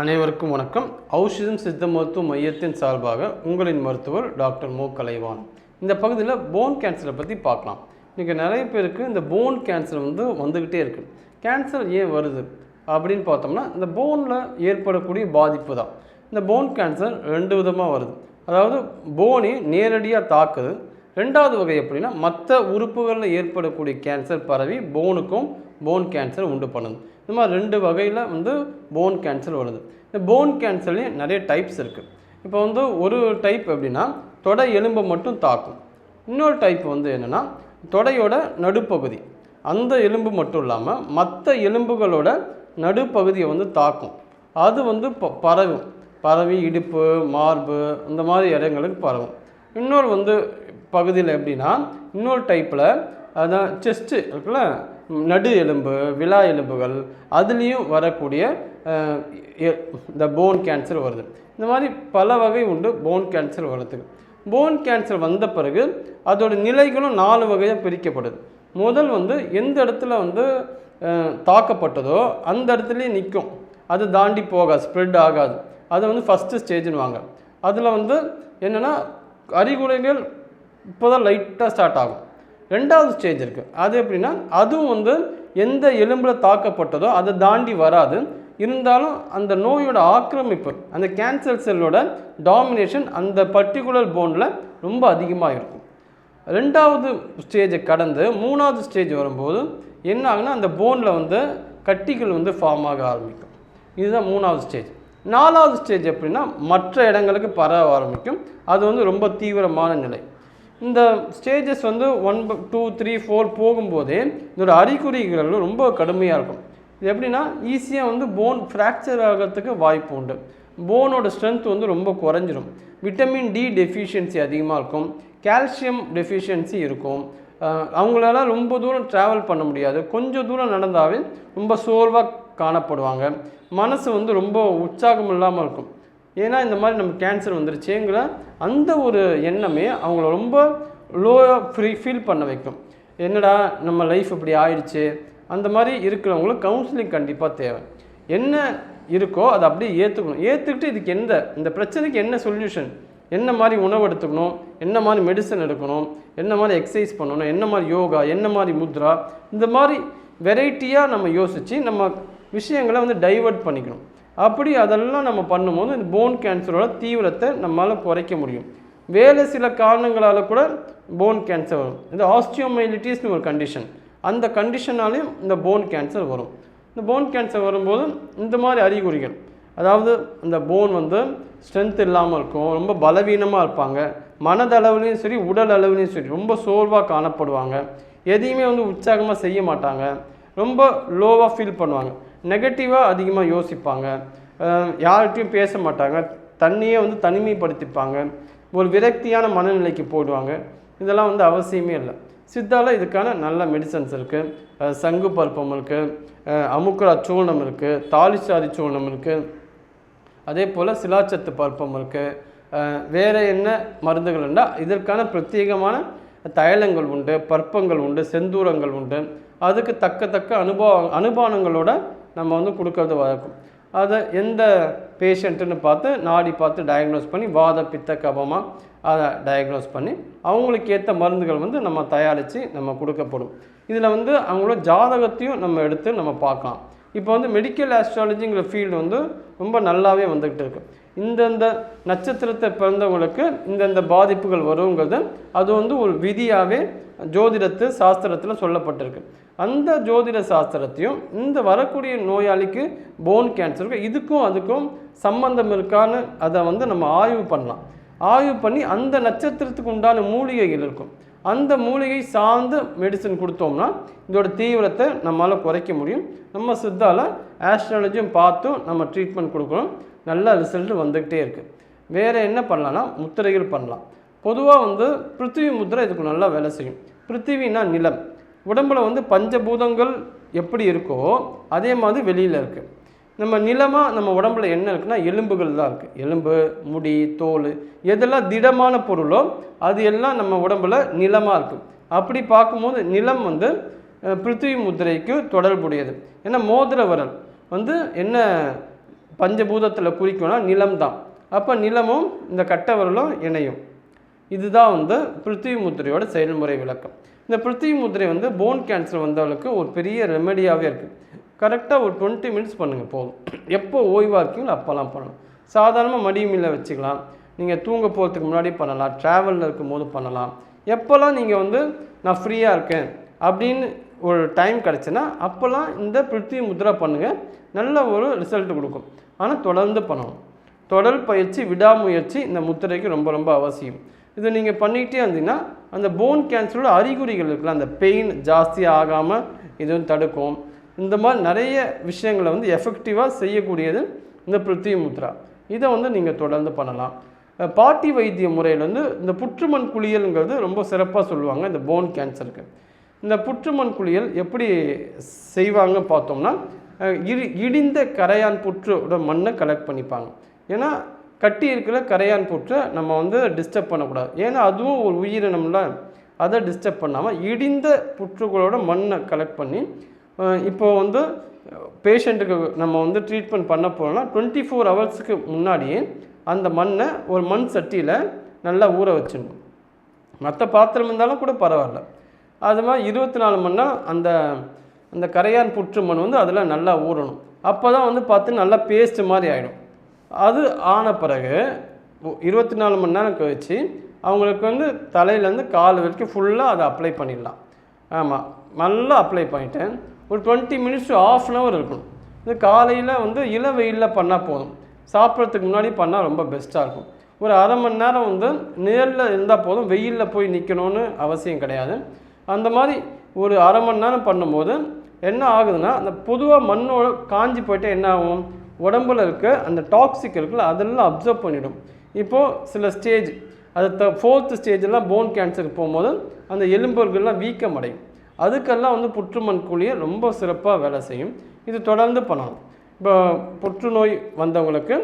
அனைவருக்கும் வணக்கம். ஔஷதம் சித்த மருத்துவ மையத்தின் சார்பாக உங்களின் மருத்துவர் டாக்டர் மோ. கலைவான் இந்த பகுதியில் போன் கேன்சரை பற்றி பார்க்கலாம். இன்றைக்கி நிறைய பேருக்கு இந்த போன் கேன்சர் வந்து வந்துக்கிட்டே இருக்குது கேன்சர் ஏன் வருது? அப்படின்னு பார்த்தோம்னா இந்த போனில் ஏற்படக்கூடிய பாதிப்பு தான். இந்த போன் கேன்சர் ரெண்டு விதமாக வருது. அதாவது போனி நேரடியாக தாக்குது. ரெண்டாவது வகை எப்படின்னா மற்ற உறுப்புகளில் ஏற்படக்கூடிய கேன்சர் பரவி போனுக்கும் போன் கேன்சர் உண்டு பண்ணுது. இந்த மாதிரி ரெண்டு வகையில் வந்து போன் கேன்சர் வருது. இந்த போன் கேன்சர்லேயும் நிறைய டைப்ஸ் இருக்குது இப்போ வந்து ஒரு டைப் எப்படின்னா தொடை எலும்பை மட்டும் தாக்கும். இன்னொரு டைப் வந்து என்னென்னா தொடையோட நடுப்பகுதி. அந்த எலும்பு மட்டும் இல்லாமல் மற்ற எலும்புகளோட நடுப்பகுதியை வந்து தாக்கும். அது வந்து ப பரவும். பரவி இடுப்பு மார்பு இந்த மாதிரி இடங்களுக்கு பரவும். இன்னொரு வந்து பகுதியில் எப்படின்னா இன்னொரு டைப்பில் அதான் செஸ்ட்டு இருக்குல்ல நடு எலும்பு விலா எலும்புகள் அதுலேயும் வரக்கூடிய இந்த போன் கேன்சர் வருது. இந்த மாதிரி பல வகை உண்டு போன் கேன்சர் வர்றதுக்கு. போன் கேன்சர் வந்த பிறகு அதோட நிலைகளும் நாலு வகையாக பிரிக்கப்படுது. முதல் வந்து எந்த இடத்துல வந்து தாக்கப்பட்டதோ அந்த இடத்துலையே நிற்கும் அது தாண்டி போகாது ஸ்ப்ரெட் ஆகாது. அது வந்து ஃபஸ்ட்டு ஸ்டேஜ்னுவாங்க அதில் வந்து என்னென்னா அறிகுறிகள் இப்போ தான் லைட்டாக ஸ்டார்ட் ஆகும். ரெண்டாவது ஸ்டேஜ் இருக்குது அது எப்படின்னா அதுவும் வந்து எந்த எலும்பில் தாக்கப்பட்டதோ அதை தாண்டி வராது. இருந்தாலும் அந்த நோயோட ஆக்கிரமிப்பு அந்த கேன்சர் செல்லோட டாமினேஷன் அந்த பர்டிகுலர் போனில் ரொம்ப அதிகமாக இருக்கும். ரெண்டாவது ஸ்டேஜை கடந்து மூணாவது ஸ்டேஜ் வரும்போது என்ன ஆகுனா அந்த போனில் வந்து கட்டிகள் வந்து ஃபார்ம் ஆக ஆரம்பிக்கும். இதுதான் மூணாவது ஸ்டேஜ் நாலாவது ஸ்டேஜ் எப்படின்னா மற்ற இடங்களுக்கு பரவ ஆரம்பிக்கும். அது வந்து ரொம்ப தீவிரமான நிலை. இந்த ஸ்டேஜஸ் வந்து ஒன் டூ த்ரீ ஃபோர் போகும்போதே இதோட அறிகுறிகள் ரொம்ப கடுமையாக இருக்கும். இது எப்படின்னா ஈஸியாக வந்து போன் ஃப்ராக்சர் ஆகிறதுக்கு வாய்ப்பு உண்டு. போனோட ஸ்ட்ரென்த் வந்து ரொம்ப குறைஞ்சிரும். விட்டமின் டி டெஃபிஷியன்சி அதிகமாக இருக்கும். கால்சியம் டெஃபிஷியன்சி இருக்கும். அவங்களால ரொம்ப தூரம் ட்ராவல் பண்ண முடியாது. கொஞ்சம் தூரம் நடந்தாவே ரொம்ப சோர்வாக காணப்படுவாங்க. மனசு வந்து ரொம்ப உற்சாகம் இல்லாமல் இருக்கும். ஏன்னா இந்த மாதிரி நம்ம கேன்சர் வந்துருச்சுங்கிற அந்த ஒரு எண்ணமே அவங்கள ரொம்ப லோவாக ஃப்ரீ ஃபீல் பண்ண வைக்கும். என்னடா நம்ம லைஃப் இப்படி ஆயிடுச்சு. அந்த மாதிரி இருக்கிறவங்களுக்கு கவுன்சிலிங் கண்டிப்பாக தேவை. என்ன இருக்கோ அதை அப்படியே ஏற்றுக்கணும் ஏற்றுக்கிட்டு இதுக்கு எந்த இந்த பிரச்சனைக்கு என்ன சொல்யூஷன் என்ன மாதிரி உணவு எடுத்துக்கணும்? என்ன மாதிரி மெடிசன் எடுக்கணும்? என்ன மாதிரி எக்ஸசைஸ் பண்ணணும்? என்ன மாதிரி யோகா? என்ன மாதிரி முத்ரா? இந்த மாதிரி வெரைட்டியாக நம்ம யோசித்து நம்ம விஷயங்களை வந்து டைவர்ட் பண்ணிக்கணும். அப்படி அதெல்லாம் நம்ம பண்ணும்போது இந்த போன் கேன்சரோட தீவிரத்தை நம்மளால் குறைக்க முடியும். வேறு சில காரணங்களால் கூட போன் கேன்சர் வரும். இந்த ஆஸ்டியோமைலிட்டிஸ்னு ஒரு கண்டிஷன் அந்த கண்டிஷனாலையும் இந்த போன் கேன்சர் வரும். இந்த போன் கேன்சர் வரும்போது இந்த மாதிரி அறிகுறிகள். அதாவது இந்த போன் வந்து ஸ்ட்ரென்த் இல்லாமல் இருக்கும் ரொம்ப பலவீனமாக இருப்பாங்க. மனதளவுலேயும் சரி உடல் அளவுலேயும் சரி ரொம்ப சோர்வாக காணப்படுவாங்க. எதையுமே வந்து உற்சாகமாக செய்ய மாட்டாங்க. ரொம்ப லோவாக ஃபீல் பண்ணுவாங்க. நெகட்டிவாக அதிகமாக யோசிப்பாங்க. யார்கிட்டையும் பேச மாட்டாங்க. தண்ணியே வந்து தனிமைப்படுத்திப்பாங்க. ஒரு விரக்தியான மனநிலைக்கு போயிடுவாங்க. இதெல்லாம் வந்து அவசியமே இல்லை. சித்தாவில் இதுக்கான நல்ல மெடிசன்ஸ் இருக்குது சங்கு பருப்பம் இருக்குது அமுக்குரா சூர்ணம் இருக்குது தாலிச்சாதி சூர்ணம் இருக்குது அதே போல் சிலாச்சத்து பருப்பம் இருக்குது வேறு என்ன மருந்துகள் இருந்தால் இதற்கான பிரத்யேகமான தைலங்கள் உண்டு பற்பங்கள் உண்டு செந்தூரங்கள் உண்டு. அதுக்கு தக்க தக்க அனுபவ அனுபானங்களோட நம்ம வந்து கொடுக்கறது வழக்கம். அதை எந்த பேஷண்ட்டுன்னு பார்த்து நாடி பார்த்து டயக்னோஸ் பண்ணி வாத பித்த கபமாக அதை டயக்னோஸ் பண்ணி அவங்களுக்கு ஏற்ற மருந்துகள் வந்து நம்ம தயாரித்து நம்ம கொடுக்கப்படும். இதில் வந்து அவங்களோட ஜாதகத்தையும் நம்ம எடுத்து நம்ம பார்க்கலாம். இப்போ வந்து மெடிக்கல் ஆஸ்ட்ராலஜிங்கிற ஃபீல்டு வந்து ரொம்ப நல்லாவே வந்துக்கிட்டு இருக்குது இந்தந்த நட்சத்திரத்தை பிறந்தவங்களுக்கு இந்தந்த பாதிப்புகள் வருங்கிறது அது வந்து ஒரு விதியாகவே ஜோதிடத்து சாஸ்திரத்தில் சொல்லப்பட்டிருக்கு. அந்த ஜோதிட சாஸ்திரத்தையும் இந்த வரக்கூடிய நோயாளிக்கு போன் கேன்சருக்கு இதுக்கும் அதுக்கும் சம்பந்தம் இருக்கான்னு அதை வந்து நம்ம ஆய்வு பண்ணலாம். ஆய்வு பண்ணி அந்த நட்சத்திரத்துக்கு உண்டான மூலிகைகள் இருக்கும். அந்த மூலிகை சார்ந்து மெடிசன் கொடுத்தோம்னா இதோட தீவிரத்தை நம்மளால் குறைக்க முடியும். நம்ம சித்தால ஆஸ்ட்ராலஜியும் பார்த்தும் நம்ம ட்ரீட்மெண்ட் கொடுக்கணும். நல்ல ரிசல்ட் வந்துக்கிட்டே இருக்குது வேறு என்ன பண்ணலான்னா முத்திரைகள் பண்ணலாம். பொதுவாக வந்து பிருத்திவி முத்திரை இதுக்கு நல்லா வேலை செய்யும். பிருத்திவினா நிலம். உடம்புல வந்து பஞ்சபூதங்கள் எப்படி இருக்கோ அதே மாதிரி வெளியில் இருக்குது நம்ம நிலமாக நம்ம உடம்புல என்ன இருக்குன்னா எலும்புகள் தான் இருக்குது எலும்பு முடி தோல் எதெல்லாம் திடமான பொருளோ அது எல்லாம் நம்ம உடம்புல நிலமாக இருக்கும் அப்படி பார்க்கும்போது நிலம் வந்து பிருத்திவி முத்திரைக்கு தொடர்புடையது. ஏன்னா மோதிர வரல் வந்து என்ன பஞ்சபூதத்தில் குறிக்கணும்னா நிலம் தான் அப்போ நிலமும் இந்த கட்டவரலும் இணையும். இதுதான் வந்து பிருத்திவி முத்திரையோட செயல்முறை விளக்கம். இந்த பிருத்திவி முத்திரை வந்து போன் கேன்சர் வந்தவளுக்கு ஒரு பெரிய ரெமெடியாகவே இருக்குது கரெக்டாக ஒரு டுவெண்ட்டி மினிட்ஸ் பண்ணுங்கள் போதும். எப்போ ஓய்வாக இருக்கீங்களோ அப்போல்லாம் பண்ணலாம். சாதாரணமாக மடியுமில்ல வச்சுக்கலாம். நீங்கள் தூங்க போகிறதுக்கு முன்னாடி பண்ணலாம். ட்ராவலில் இருக்கும்போது பண்ணலாம். எப்போல்லாம் நீங்கள் வந்து நான் ஃப்ரீயாக இருக்கேன் அப்படின்னு ஒரு டைம் கிடச்சுன்னா அப்போல்லாம் இந்த பிருத்திவி முத்ரா பண்ணுங்கள் நல்ல ஒரு ரிசல்ட் கொடுக்கும். ஆனால் தொடர்ந்து பண்ணணும். தொடர் பயிற்சி விடாமுயற்சி இந்த முத்திரைக்கு ரொம்ப ரொம்ப அவசியம். இதை நீங்கள் பண்ணிக்கிட்டே இருந்தீங்கன்னா அந்த போன் கேன்சரோட அறிகுறிகள் இருக்குல்ல அந்த பெயின் ஜாஸ்தியாக ஆகாமல் இதுவும் தடுக்கும். இந்த மாதிரி நிறைய விஷயங்களை வந்து எஃபெக்டிவாக செய்யக்கூடியது இந்த பிருத்திவி முத்ரா. இதை வந்து நீங்கள் தொடர்ந்து பண்ணலாம். பாட்டி வைத்திய முறையில் வந்து இந்த புற்றுமண் குளியல்ங்கிறது ரொம்ப சிறப்பாக சொல்லுவாங்க இந்த போன் கேன்சருக்கு இந்த புற்றுமண் குளியல் எப்படி செய்வாங்க பார்த்தோம்னா இடி இடிந்த கரையான் புற்றோட மண்ணை கலெக்ட் பண்ணிப்பாங்க. ஏன்னா கட்டி இருக்கிற கரையான் புற்றை நம்ம வந்து டிஸ்டர்ப் பண்ணக்கூடாது. ஏன்னா அதுவும் ஒரு உயிரினம்ல அதை டிஸ்டர்ப் பண்ணாமல் இடிந்த புற்றுகளோட மண்ணை கலெக்ட் பண்ணி இப்போ வந்து பேஷண்ட்டுக்கு நம்ம வந்து ட்ரீட்மெண்ட் பண்ண போகிறோம்னா டுவெண்ட்டி ஃபோர் ஹவர்ஸுக்கு முன்னாடியே அந்த மண்ணை ஒரு மண் சட்டியில் நல்லா ஊற வச்சிடணும். மற்ற பாத்திரம் இருந்தாலும் கூட பரவாயில்ல. அது மாதிரி இருபத்தி நாலு மணி நேரம் அந்த அந்த கரையான் புற்று மண் வந்து அதில் நல்லா ஊறணும். அப்போ தான் வந்து பார்த்து நல்லா பேஸ்ட்டு மாதிரி ஆகிடும் அது ஆன பிறகு இருபத்தி நாலு மணி நேரம் கழிச்சு அவங்களுக்கு வந்து தலையிலேருந்து கால் வரைக்கும் ஃபுல்லாக அதை அப்ளை பண்ணிடலாம். ஆமாம் நல்லா அப்ளை பண்ணிட்டேன் ஒரு twenty minutes to half an hour இருக்கணும். இது காலையில் வந்து இள வெயிலில் பண்ணால் போதும். சாப்பிட்றதுக்கு முன்னாடி பண்ணால் ரொம்ப பெஸ்ட்டாக இருக்கும். ஒரு அரை மணி நேரம் வந்து நேரில் இருந்தால் போதும். வெயிலில் போய் நிற்கணும்னு அவசியம் கிடையாது. அந்த மாதிரி ஒரு அரை மணி நேரம் பண்ணும்போது என்ன ஆகுதுன்னா அந்த பொதுவாக மண்ணோட காஞ்சி போயிட்டு என்ன ஆகும்? உடம்புல இருக்க அந்த டாக்ஸிக் இருக்குல்ல அதெல்லாம் அப்சர்வ் பண்ணிடும். இப்போது சில ஸ்டேஜ் அது த ஃபோர்த்து ஸ்டேஜெல்லாம் போன் கேன்சருக்கு போகும்போது அந்த எலும்புகள்லாம் வீக்கம் அடையும். அதுக்கெல்லாம் வந்து புற்றுமண் குழியை ரொம்ப சிறப்பாக வேலை செய்யும். இது தொடர்ந்து பண்ணலாம். இப்போ புற்றுநோய் வந்தவங்களுக்கு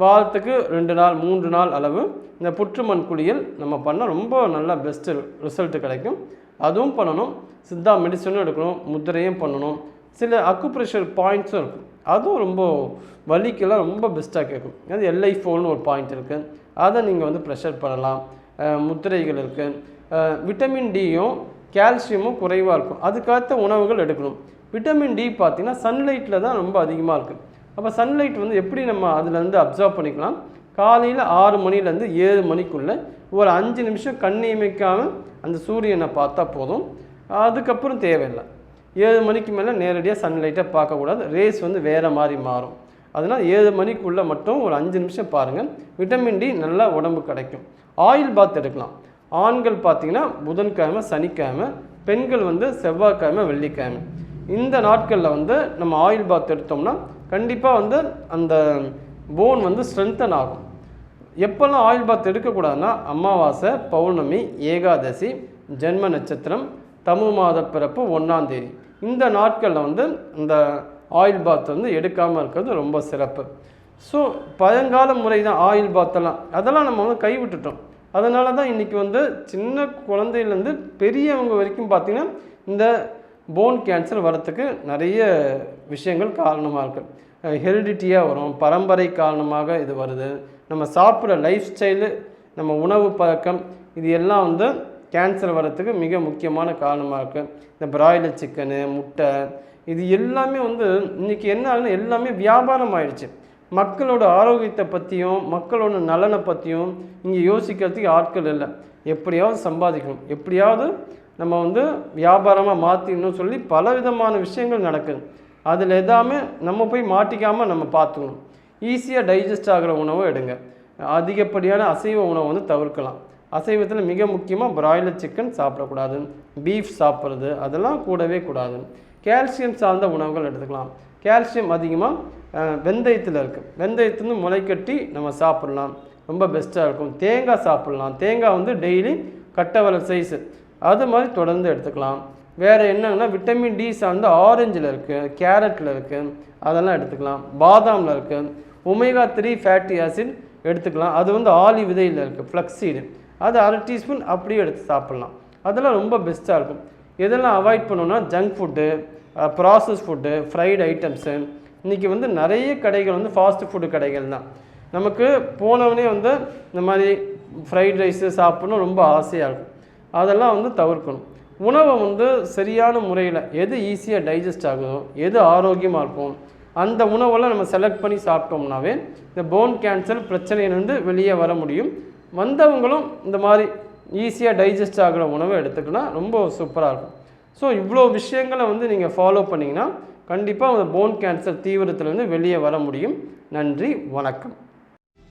வாரத்துக்கு ரெண்டு நாள் மூன்று நாள் அளவு இந்த புற்றுமண் குளியல் நம்ம பண்ணால் ரொம்ப நல்ல பெஸ்ட்டு ரிசல்ட் கிடைக்கும். அதுவும் பண்ணணும். சித்தா மெடிசனும் எடுக்கணும். முத்திரையும் பண்ணணும். சில அக்குப்ரெஷர் பாயிண்ட்ஸும் இருக்கும். அதுவும் ரொம்ப வலிக்கெல்லாம் ரொம்ப பெஸ்ட்டாக கேட்கும். அது எல்ஐ ஃபோல்னு ஒரு பாயிண்ட் இருக்குது அதை நீங்கள் வந்து ப்ரெஷர் பண்ணலாம். முத்திரைகள் இருக்குது விட்டமின் டியும் கால்சியமும் குறைவாக இருக்கும். அதுக்கேற்ற உணவுகள் எடுக்கணும். விட்டமின் டி பார்த்திங்கன்னா சன்லைட்டில் தான் ரொம்ப அதிகமாக இருக்குது அப்போ சன்லைட் வந்து எப்படி நம்ம அதுலேருந்து அப்சர்வ் பண்ணிக்கலாம்? காலையில் ஆறு மணிலேருந்து ஏழு மணிக்குள்ளே ஒரு அஞ்சு நிமிஷம் கண் இமைக்காமல் அந்த சூரியனை பார்த்தா போதும். அதுக்கப்புறம் தேவையில்லை. ஏழு மணிக்கு மேலே நேரடியாக சன்லைட்டை பார்க்கக்கூடாது ரேஸ் வந்து வேறு மாதிரி மாறும். அதனால் ஏழு மணிக்குள்ளே மட்டும் ஒரு அஞ்சு நிமிஷம் பாருங்கள் விட்டமின் டி நல்லா உடம்பு கிடைக்கும். ஆயில் பாத் எடுக்கலாம். ஆண்கள் பார்த்தீங்கன்னா புதன்கிழமை சனிக்கிழமை பெண்கள் வந்து செவ்வாய்க்கிழமை வெள்ளிக்கிழமை. இந்த நாட்களில் வந்து நம்ம ஆயில் பாத் எடுத்தோம்னா கண்டிப்பாக வந்து அந்த போன் வந்து ஸ்ட்ரென்தன் ஆகும். எப்போல்லாம் ஆயில் பாத் எடுக்கக்கூடாதுன்னா அமாவாசை பௌர்ணமி ஏகாதசி ஜென்ம நட்சத்திரம் தமிழ் மாத பிறப்பு ஒன்றாம் தேதி. இந்த நாட்களில் வந்து இந்த ஆயில் பாத் வந்து எடுக்காமல் இருக்கிறது ரொம்ப சிறப்பு. ஸோ பழங்கால முறை தான் ஆயில் பாத்தெல்லாம் அதெல்லாம் நம்ம வந்து கைவிட்டுட்டோம். அதனால தான் இன்றைக்கி வந்து சின்ன குழந்தையிலேருந்து பெரியவங்க வரைக்கும் பார்த்திங்கன்னா இந்த போன் கேன்சர் வரத்துக்கு நிறைய விஷயங்கள் காரணமாக இருக்குது ஹெரிடிட்டியாக வரும் பரம்பரை காரணமாக இது வருது. நம்ம சாப்பிட்ற லைஃப் ஸ்டைலு நம்ம உணவு பழக்கம் இது எல்லாம் வந்து கேன்சர் வரத்துக்கு மிக முக்கியமான காரணமாக இருக்குது இந்த பிராய்லர் சிக்கனு முட்டை இது எல்லாமே வந்து இன்றைக்கி என்ன ஆகுதுன்னா எல்லாமே வியாபாரம் ஆயிடுச்சு. மக்களோட ஆரோக்கியத்தை பற்றியும் மக்களோட நலனை பற்றியும் இங்கே யோசிக்கிறதுக்கு ஆட்கள் இல்லை. எப்படியாவது சம்பாதிக்கணும். எப்படியாவது நம்ம வந்து வியாபாரமாக மாற்றிடணும் சொல்லி பல விதமான விஷயங்கள் நடக்குது. அதில் எதாமே நம்ம போய் மாட்டிக்காமல் நம்ம பார்த்துக்கணும். ஈஸியாக டைஜஸ்ட் ஆகிற உணவை எடுங்க. அதிகப்படியான அசைவ உணவை வந்து தவிர்க்கலாம். அசைவத்தில் மிக முக்கியமாக பிராய்லர் சிக்கன் சாப்பிடக்கூடாது. பீஃப் சாப்பிட்றது அதெல்லாம் கூடவே கூடாது. கால்சியம் சார்ந்த உணவுகள் எடுத்துக்கலாம். கால்சியம் அதிகமாக வெந்தயத்தில் இருக்குது வெந்தயத்துலேருந்து முளைக்கட்டி நம்ம சாப்பிட்லாம். ரொம்ப பெஸ்ட்டாக இருக்கும். தேங்காய் சாப்பிட்லாம். தேங்காய் வந்து டெய்லி கட்டவரல் சைஸு அது மாதிரி தொடர்ந்து எடுத்துக்கலாம். வேறு என்னன்னா விட்டமின் டி சார்ந்த ஆரஞ்சில் இருக்குது கேரட்டில் இருக்குது அதெல்லாம் எடுத்துக்கலாம். பாதாமில் இருக்குது ஒமேகா த்ரீ ஃபேட்டி ஆசிட் எடுத்துக்கலாம். அது வந்து ஆலி விதையில் இருக்குது ஃப்ளக்ஸீடு அது அரை டீஸ்பூன் அப்படியே எடுத்து சாப்பிட்லாம். அதெல்லாம் ரொம்ப பெஸ்ட்டாக இருக்கும். எதெல்லாம் அவாய்ட் பண்ணணும்னா junk food process food fried items இன்றைக்கி வந்து நிறைய கடைகள் வந்து ஃபாஸ்ட் ஃபுட்டு கடைகள் தான். நமக்கு போனவனே வந்து இந்த மாதிரி ஃப்ரைட் ரைஸு சாப்பிட்ணும் ரொம்ப ஆசையாக இருக்கும். அதெல்லாம் வந்து தவிர்க்கணும். உணவை வந்து சரியான முறையில் எது ஈஸியாக டைஜஸ்ட் ஆகுதோ எது ஆரோக்கியமாக இருக்கும் அந்த உணவெல்லாம் நம்ம செலக்ட் பண்ணி சாப்பிட்டோம்னாவே இந்த போன் கேன்சர் பிரச்சனையிலேருந்து வெளியே வர முடியும். வந்தவங்களும் இந்த மாதிரி ஈஸியாக டைஜஸ்ட் ஆகிற உணவை எடுத்துக்கினா ரொம்ப சூப்பராக இருக்கும். ஸோ இவ்வளோ விஷயங்களை வந்து நீங்கள் ஃபாலோ பண்ணிங்கன்னா கண்டிப்பாக அந்த போன் கேன்சர் தீவிரத்துலேருந்து வெளியே வர முடியும். நன்றி வணக்கம்.